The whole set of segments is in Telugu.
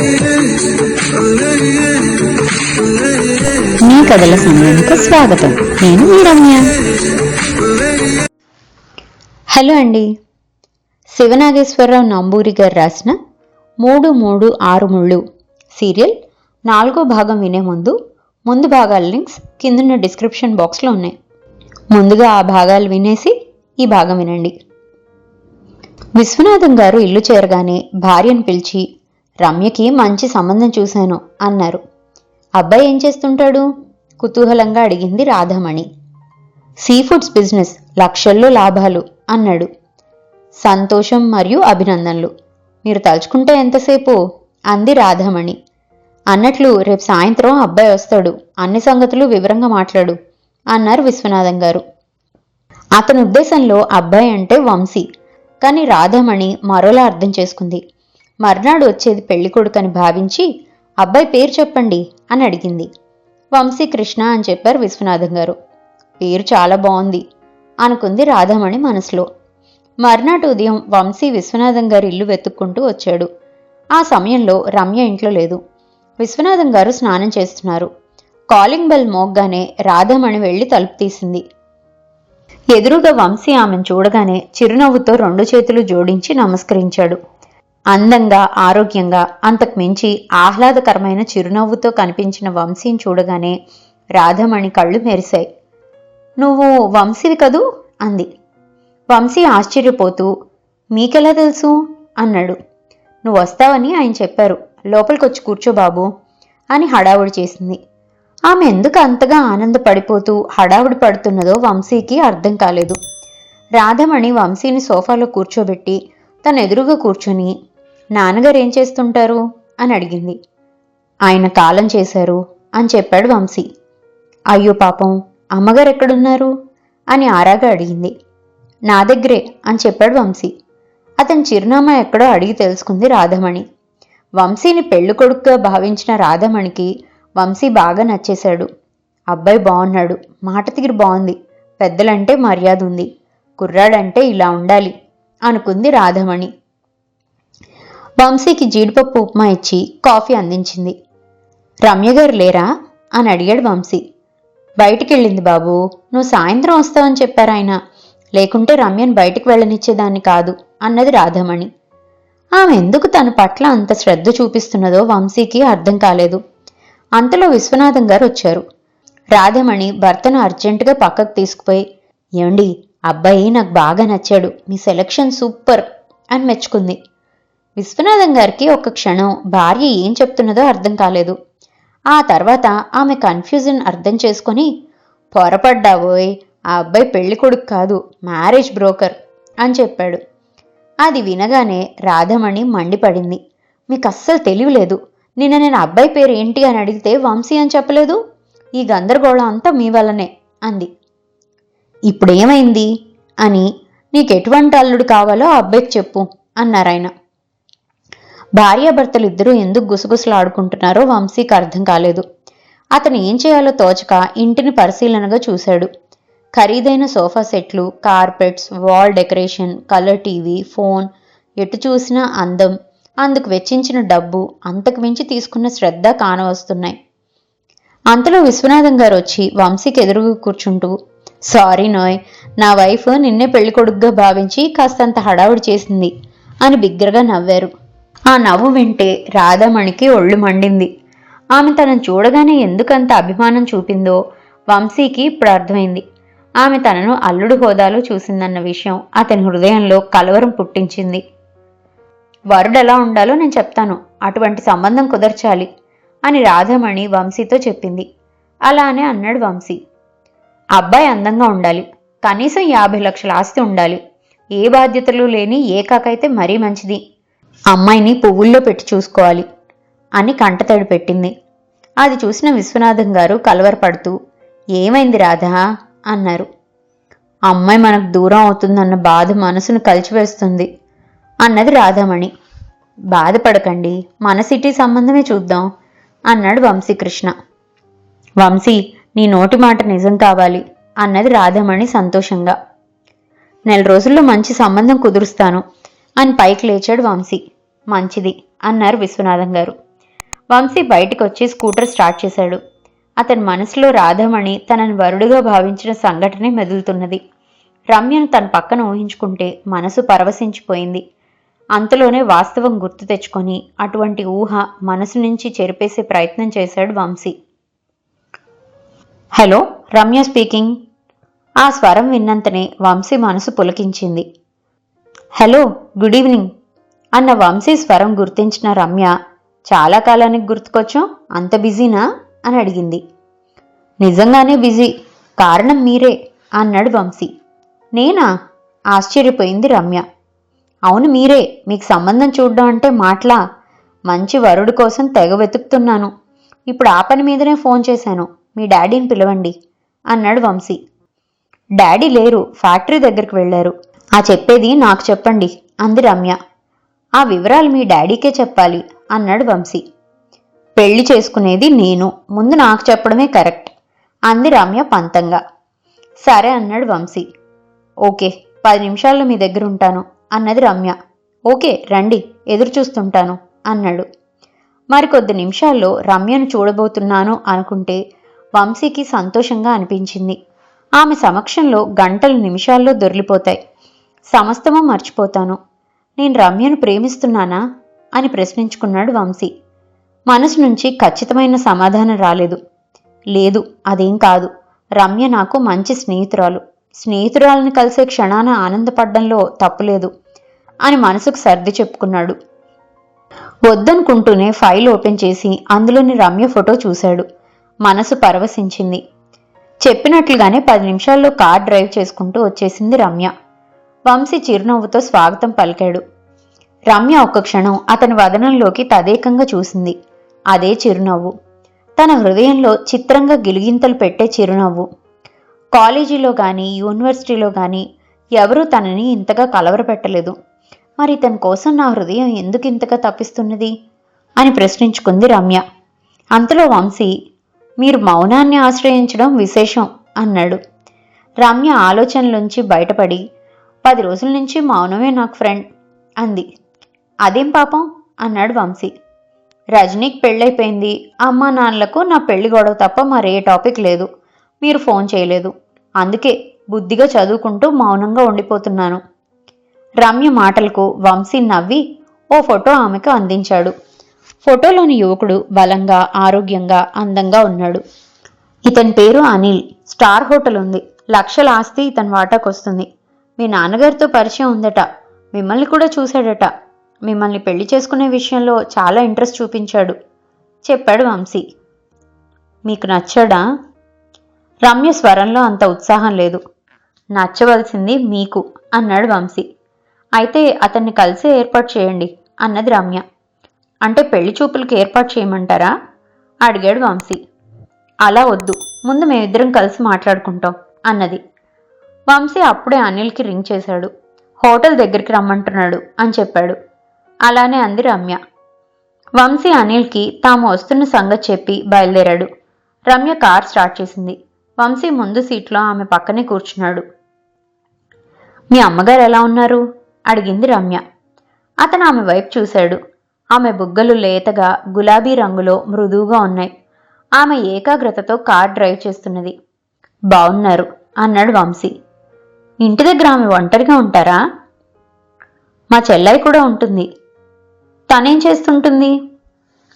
మీ కథల సమయానికి స్వాగతం. నేను మీ రమ్య. హలో అండి. శివనాగేశ్వరరావు నంబూరి గారు రాసిన మూడు మూడు ఆరు ముళ్ళు సీరియల్ నాలుగో భాగం వినే ముందు ముందు భాగాల లింక్స్ కిందున్న డిస్క్రిప్షన్ బాక్స్లో ఉన్నాయి. ముందుగా ఆ భాగాలు వినేసి ఈ భాగం వినండి. విశ్వనాథం గారు ఇల్లు చేరగానే భార్యను పిలిచి రమ్యకి మంచి సంబంధం చూశాను అన్నారు. అబ్బాయి ఏం చేస్తుంటాడు? కుతూహలంగా అడిగింది రాధమణి. సీ ఫుడ్స్ బిజినెస్ లక్షల్లో లాభాలు అన్నాడు. సంతోషం మరియు అభినందనలు. మీరు తలుచుకుంటే ఎంతసేపు? అంది రాధమణి. అన్నట్లు రేపు సాయంత్రం అబ్బాయి వస్తాడు. అన్ని సంగతులు వివరంగా మాట్లాడు అన్నారు విశ్వనాథం గారు. అతని ఉద్దేశంలో అబ్బాయి అంటే వంశీ. కానీ రాధమణి మరోలా అర్థం చేసుకుంది. మర్నాడు వచ్చేది పెళ్ళికొడుకని భావించి అబ్బాయి పేరు చెప్పండి అని అడిగింది. వంశీ కృష్ణ అని చెప్పారు విశ్వనాథం గారు. పేరు చాలా బాగుంది అనుకుంది రాధామణి మనసులో. మర్నాటి ఉదయం వంశీ విశ్వనాథం గారి ఇల్లు వెతుక్కుంటూ వచ్చాడు. ఆ సమయంలో రమ్య ఇంట్లో లేదు. విశ్వనాథం గారు స్నానం చేస్తున్నారు. కాలింగ్ బెల్ మోగ్గానే రాధామణి వెళ్ళి తలుపు తీసింది. ఎదురుగా వంశీ ఆమెను చూడగానే చిరునవ్వుతో రెండు చేతులు జోడించి నమస్కరించాడు. అందంగా ఆరోగ్యంగా అంతకు మించి ఆహ్లాదకరమైన చిరునవ్వుతో కనిపించిన వంశీని చూడగానే రాధమణి కళ్ళు మెరిశాయి. నువ్వు వంశీవి కదూ? అంది. వంశీ ఆశ్చర్యపోతూ మీకెలా తెలుసు? అన్నాడు. నువ్వు వస్తావని ఆయన చెప్పారు. లోపలికొచ్చి కూర్చో బాబు అని హడావుడి చేసింది. ఆమె ఎందుకు అంతగా ఆనందపడిపోతూ హడావుడి పడుతున్నదో వంశీకి అర్థం కాలేదు. రాధమణి వంశీని సోఫాలో కూర్చోబెట్టి తన ఎదురుగా కూర్చొని నాన్నగారు ఏం చేస్తుంటారు? అని అడిగింది. ఆయన కాలం చేశారు అని చెప్పాడు వంశీ. అయ్యో పాపం అమ్మగారు ఎక్కడున్నారు? అని ఆరాగా అడిగింది. నా దగ్గరే అని చెప్పాడు వంశీ. అతని చిరునామా ఎక్కడో అడిగి తెలుసుకుంది రాధమణి. వంశీని పెళ్ళి కొడుకుగా భావించిన రాధమణికి వంశీ బాగా నచ్చేశాడు. అబ్బాయి బాగున్నాడు మాట తీరు బాగుంది పెద్దలంటే మర్యాద ఉంది కుర్రాడంటే ఇలా ఉండాలి అనుకుంది రాధమణి. వంశీకి జీడిపప్పు ఉప్మా ఇచ్చి కాఫీ అందించింది. రమ్య గారు లేరా? అని అడిగాడు వంశీ. బయటికెళ్ళింది బాబు నువ్వు సాయంత్రం వస్తావని చెప్పారు ఆయన. లేకుంటే రమ్యను బయటికి వెళ్ళనిచ్చేదాన్ని కాదు అన్నది రాధమణి. ఆమె ఎందుకు తన పట్ల అంత శ్రద్ధ చూపిస్తున్నదో వంశీకి అర్థం కాలేదు. అంతలో విశ్వనాథం గారు వచ్చారు. రాధమణి భర్తను అర్జెంటుగా పక్కకు తీసుకుపోయి ఏమండి అబ్బాయి నాకు బాగా నచ్చాడు. మీ సెలక్షన్ సూపర్ అని మెచ్చుకుంది. విశ్వనాథం గారికి ఒక క్షణం భార్య ఏం చెప్తున్నదో అర్థం కాలేదు. ఆ తర్వాత ఆమె కన్ఫ్యూజన్ అర్థం చేసుకొని పొరపడ్డావోయ్ ఆ అబ్బాయి పెళ్ళి కొడుకు కాదు మ్యారేజ్ బ్రోకర్ అని చెప్పాడు. అది వినగానే రాధమణి మండిపడింది. మీకు అస్సలు తెలియలేదు నిన్న నేను అబ్బాయి పేరు ఏంటి అని అడిగితే వంశీ అని చెప్పలేదు? ఈ గందరగోళం అంతా మీ వల్లనే అంది. ఇప్పుడేమైంది? అని నీకు ఎటువంటి అల్లుడు కావాలో ఆ అబ్బాయికి చెప్పు అన్నారాయన. భార్యాభర్తలు ఇద్దరూ ఎందుకు గుసగుసలాడుకుంటున్నారో వంశీకి అర్థం కాలేదు. అతను ఏం చేయాలో తోచక ఇంటిని పరిశీలనగా చూశాడు. ఖరీదైన సోఫా సెట్లు carpets wall decoration colour TV phone ఎటు చూసినా అందం. అందుకు వెచ్చించిన డబ్బు అంతకు మించి తీసుకున్న శ్రద్ధ కానవస్తున్నాయి. అంతలో విశ్వనాథం గారు వచ్చి వంశీకి ఎదురు కూర్చుంటూ సారీ నోయ్ నా వైఫ్ నిన్నే పెళ్ళి కొడుకుగా భావించి కాస్తంత హడావుడి చేసింది అని బిగ్గరగా నవ్వారు. ఆ నవ్వు వింటే రాధామణికి ఒళ్ళు మండింది. ఆమె తనను చూడగానే ఎందుకంత అభిమానం చూపిందో వంశీకి ఇప్పుడు అర్థమైంది. ఆమె తనను అల్లుడు హోదాలో చూసిందన్న విషయం అతని హృదయంలో కలవరం పుట్టించింది. వరుడు ఎలా ఉండాలో నేను చెప్తాను. అటువంటి సంబంధం కుదర్చాలి అని రాధమణి వంశీతో చెప్పింది. అలానే అన్నాడు వంశీ. అబ్బాయి అందంగా ఉండాలి. కనీసం యాభై లక్షల ఆస్తి ఉండాలి. ఏ బాధ్యతలు లేని ఏకాకైతే మరీ మంచిది. అమ్మాయిని పువ్వుల్లో పెట్టి చూసుకోవాలి అని కంటతడి పెట్టింది. అది చూసిన విశ్వనాథం గారు కలవరపడుతూ ఏమైంది రాధా? అన్నారు. అమ్మాయి మనకు దూరం అవుతుందన్న బాధ మనసును కలిచివేస్తుంది అన్నది రాధామణి. బాధపడకండి మన సిటీ సంబంధమే చూద్దాం అన్నాడు వంశీకృష్ణ. వంశీ నీ నోటి మాట నిజం కావాలి అన్నది రాధామణి సంతోషంగా. నెల రోజుల్లో మంచి సంబంధం కుదురుస్తాను అని పైకి లేచాడు వంశీ. మంచిది అన్నారు విశ్వనాథం గారు. వంశీ బయటికి వచ్చి స్కూటర్ స్టార్ట్ చేశాడు. అతని మనసులో రాధమణి తనని వరుడుగా భావించిన సంఘటనే మెదులుతున్నది. రమ్యను తన పక్కన ఊహించుకుంటే మనసు పరవశించిపోయింది. అంతలోనే వాస్తవం గుర్తు తెచ్చుకొని అటువంటి ఊహ మనసు నుంచి చెరిపేసే ప్రయత్నం చేశాడు వంశీ. Hello Ramya speaking. ఆ స్వరం విన్నంతనే వంశీ మనసు పులకించింది. హలో గుడ్ ఈవినింగ్ అన్న వంశీ స్వరం గుర్తించిన రమ్య చాలా కాలానికి గుర్తుకొచ్చాం అంత బిజీనా? అని అడిగింది. నిజంగానే బిజీ కారణం మీరే అన్నాడు వంశీ. నేనా? ఆశ్చర్యపోయింది రమ్య. అవును మీరే మీకు సంబంధం చూడడం అంటే మాట్లా? మంచి వరుడు కోసం తెగ వెతుకుతున్నాను. ఇప్పుడు ఆ పని మీదనే ఫోన్ చేశాను. మీ డాడీని పిలవండి అన్నాడు వంశీ. డాడీ లేరు ఫ్యాక్టరీ దగ్గరికి వెళ్ళారు. ఆ చెప్పేది నాకు చెప్పండి అంది రమ్య. ఆ వివరాలు మీ డాడీకే చెప్పాలి అన్నాడు వంశీ. పెళ్ళి చేసుకునేది నేను ముందు నాకు చెప్పడమే కరెక్ట్ అంది రమ్య పంతంగా. సరే అన్నాడు వంశీ. ఓకే పది నిమిషాల్లో మీ దగ్గర ఉంటాను అన్నది రమ్య. ఓకే రండి ఎదురు చూస్తుంటాను అన్నాడు. మరికొద్ది నిమిషాల్లో రమ్యను చూడబోతున్నాను అనుకుంటే వంశీకి సంతోషంగా అనిపించింది. ఆమె సమక్షంలో గంటలు నిమిషాల్లో దొరిలిపోతాయి సమస్తము మర్చిపోతాను. నేను రమ్యను ప్రేమిస్తున్నానా? అని ప్రశ్నించుకున్నాడు వంశీ. మనసు నుంచి ఖచ్చితమైన సమాధానం రాలేదు. లేదు అదేం కాదు. రమ్య నాకు మంచి స్నేహితురాలు. స్నేహితురాలను కలిసే క్షణాన ఆనందపడ్డంలో తప్పులేదు అని మనసుకు సర్ది చెప్పుకున్నాడు. వద్దనుకుంటూనే ఫైల్ ఓపెన్ చేసి అందులోని రమ్య ఫోటో చూశాడు. మనసు పరవశించింది. చెప్పినట్లుగానే పది నిమిషాల్లో కార్ డ్రైవ్ చేసుకుంటూ వచ్చేసింది రమ్య. వంశీ చిరునవ్వుతో స్వాగతం పలికాడు. రమ్య ఒక్క క్షణం అతని వదనంలోకి తదేకంగా చూసింది. అదే చిరునవ్వు. తన హృదయంలో చిత్రంగా గిలిగింతలు పెట్టే చిరునవ్వు. కాలేజీలో కానీ యూనివర్సిటీలో కానీ ఎవరూ తనని ఇంతగా కలవరపెట్టలేదు. మరి తన కోసం నా హృదయం ఎందుకు ఇంతగా తప్పిస్తున్నది? అని ప్రశ్నించుకుంది రమ్య. అంతలో వంశీ మీరు మౌనాన్ని ఆశ్రయించడం విశేషం అన్నాడు. రమ్య ఆలోచనలోంచి బయటపడి పది రోజుల నుంచి మౌనమే నాకు ఫ్రెండ్ అంది. అదేం పాపం? అన్నాడు వంశీ. రజనీకి పెళ్ళైపోయింది. అమ్మా నాన్నలకు నా పెళ్ళి గొడవ తప్ప మరే టాపిక్ లేదు. మీరు ఫోన్ చేయలేదు. అందుకే బుద్ధిగా చదువుకుంటూ మౌనంగా ఉండిపోతున్నాను. రమ్య మాటలకు వంశీ నవ్వి ఓ ఫోటో ఆమెకు అందించాడు. ఫోటోలోని యువకుడు బలంగా ఆరోగ్యంగా అందంగా ఉన్నాడు. ఇతని పేరు అనిల్. స్టార్ హోటల్ ఉంది. లక్షల ఆస్తి ఇతని వాటాకొస్తుంది. మీ నాన్నగారితో పరిచయం ఉందట. మిమ్మల్ని కూడా చూశాడట. మిమ్మల్ని పెళ్ళి చేసుకునే విషయంలో చాలా ఇంట్రెస్ట్ చూపించాడు. చెప్పాడు వంశీ. మీకు నచ్చాడా? రమ్య స్వరంలో అంత ఉత్సాహం లేదు. నచ్చవలసింది మీకు అన్నాడు వంశీ. అయితే అతన్ని కలిసే ఏర్పాటు చేయండి అన్నది రమ్య. అంటే పెళ్ళి చూపులకు ఏర్పాటు చేయమంటారా? అడిగాడు వంశీ. అలా వద్దు. ముందు మేమిద్దరం కలిసి మాట్లాడుకుంటాం అన్నది. వంశీ అప్పుడే అనిల్కి రింగ్ చేశాడు. హోటల్ దగ్గరికి రమ్మంటున్నాడు అని చెప్పాడు. అలానే అంది రమ్య. వంశీ అనిల్కి తాము వస్తున్న సంగతి చెప్పి బయలుదేరాడు. రమ్య కార్ స్టార్ట్ చేసింది. వంశీ ముందు సీట్లో ఆమె పక్కనే కూర్చున్నాడు. మీ అమ్మగారు ఎలా ఉన్నారు? అడిగింది రమ్య. అతను ఆమె వైపు చూశాడు. ఆమె బుగ్గలు లేతగా గులాబీ రంగులో మృదువుగా ఉన్నాయి. ఆమె ఏకాగ్రతతో కార్ డ్రైవ్ చేస్తున్నది. బావున్నారు అన్నాడు వంశీ. ఇంటి దగ్గర ఆమె ఒంటరిగా ఉంటారా? మా చెల్లాయి కూడా ఉంటుంది. తనేం చేస్తుంటుంది?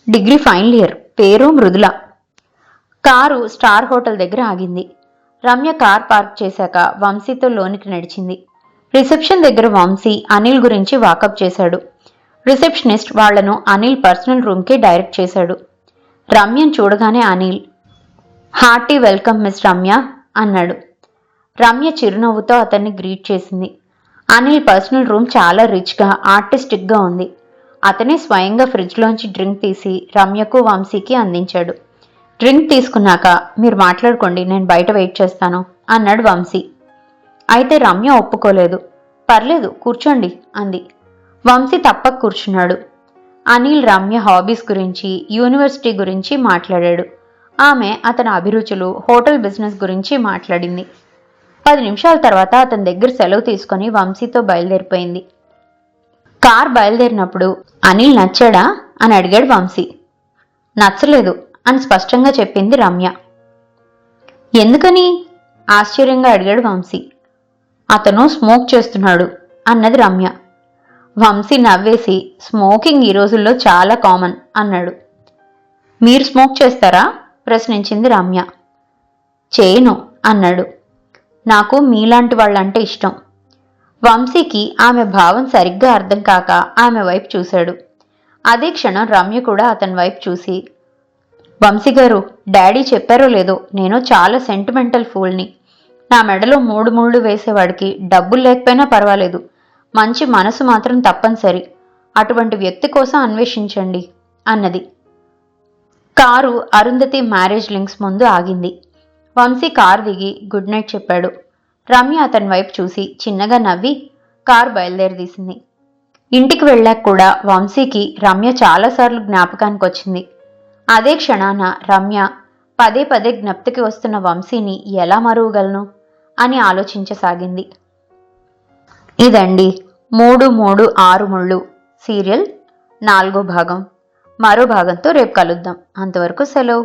డిగ్రీ ఫైనల్ ఇయర్ పేరు మృదుల. కారు స్టార్ హోటల్ దగ్గర ఆగింది. రమ్య కార్ పార్క్ చేశాక వంశీతో లోనికి నడిచింది. రిసెప్షన్ దగ్గర వంశీ అనిల్ గురించి వాకప్ చేశాడు. రిసెప్షనిస్ట్ వాళ్ళను అనిల్ పర్సనల్ రూమ్కి డైరెక్ట్ చేశాడు. రమ్యను చూడగానే Anil hearty welcome miss Ramya అన్నాడు. రమ్య చిరునవ్వుతో అతన్ని గ్రీట్ చేసింది. అనిల్ పర్సనల్ రూమ్ చాలా రిచ్గా ఆర్టిస్టిక్గా ఉంది. అతనే స్వయంగా ఫ్రిడ్జ్లోంచి డ్రింక్ తీసి రమ్యకు వంశీకి అందించాడు. డ్రింక్ తీసుకున్నాక మీరు మాట్లాడుకోండి నేను బయట వెయిట్ చేస్తాను అన్నాడు వంశీ. అయితే రమ్య ఒప్పుకోలేదు. పర్లేదు కూర్చోండి అంది. వంశీ తప్పక కూర్చున్నాడు. అనిల్ రమ్య హాబీస్ గురించి యూనివర్సిటీ గురించి మాట్లాడాడు. ఆమె అతని అభిరుచులు హోటల్ బిజినెస్ గురించి మాట్లాడింది. పది నిమిషాల తర్వాత అతని దగ్గర సెలవు తీసుకొని వంశీతో బయలుదేరిపోయింది. కార్ బయలుదేరినప్పుడు అనిల్ నచ్చాడా? అని అడిగాడు వంశీ. నచ్చలేదు అని స్పష్టంగా చెప్పింది రమ్య. ఎందుకని? ఆశ్చర్యంగా అడిగాడు వంశీ. అతను స్మోక్ చేస్తున్నాడు అన్నది రమ్య. వంశీ నవ్వేసి స్మోకింగ్ ఈ రోజుల్లో చాలా కామన్ అన్నాడు. మీరు స్మోక్ చేస్తారా? ప్రశ్నించింది రమ్య. చేయను అన్నాడు. నాకు మీలాంటి వాళ్ళంటే ఇష్టం. వంశీకి ఆమె భావం సరిగ్గా అర్థం కాక ఆమె వైపు చూశాడు. అదే క్షణం రమ్య కూడా అతని వైపు చూసి వంశీ గారు డాడీ చెప్పారో లేదో? నేను చాలా సెంటిమెంటల్ ఫూల్ని నా మెడలో మూడు ముళ్ళు వేసేవాడికి డబ్బులు లేకపోయినా పర్వాలేదు. మంచి మనసు మాత్రం తప్పనిసరి. అటువంటి వ్యక్తి కోసం అన్వేషించండి అన్నది. కారు అరుంధతి మ్యారేజ్ లింక్స్ ముందు ఆగింది. వంశీ కారు దిగి గుడ్ నైట్ చెప్పాడు. రమ్య అతని వైపు చూసి చిన్నగా నవ్వి కారు బయలుదేరదీసింది ఇంటికి వెళ్ళాక కూడా వంశీకి రమ్య చాలాసార్లు జ్ఞాపకానికి వచ్చింది. అదే క్షణాన రమ్య పదే పదే జ్ఞప్తికి వస్తున్న వంశీని ఎలా మరువగలను అని ఆలోచించసాగింది. ఇదండి మూడు మూడు ఆరు ముళ్ళు సీరియల్ నాలుగో భాగం. మరో భాగంతో రేపు కలుద్దాం. అంతవరకు సెలవు.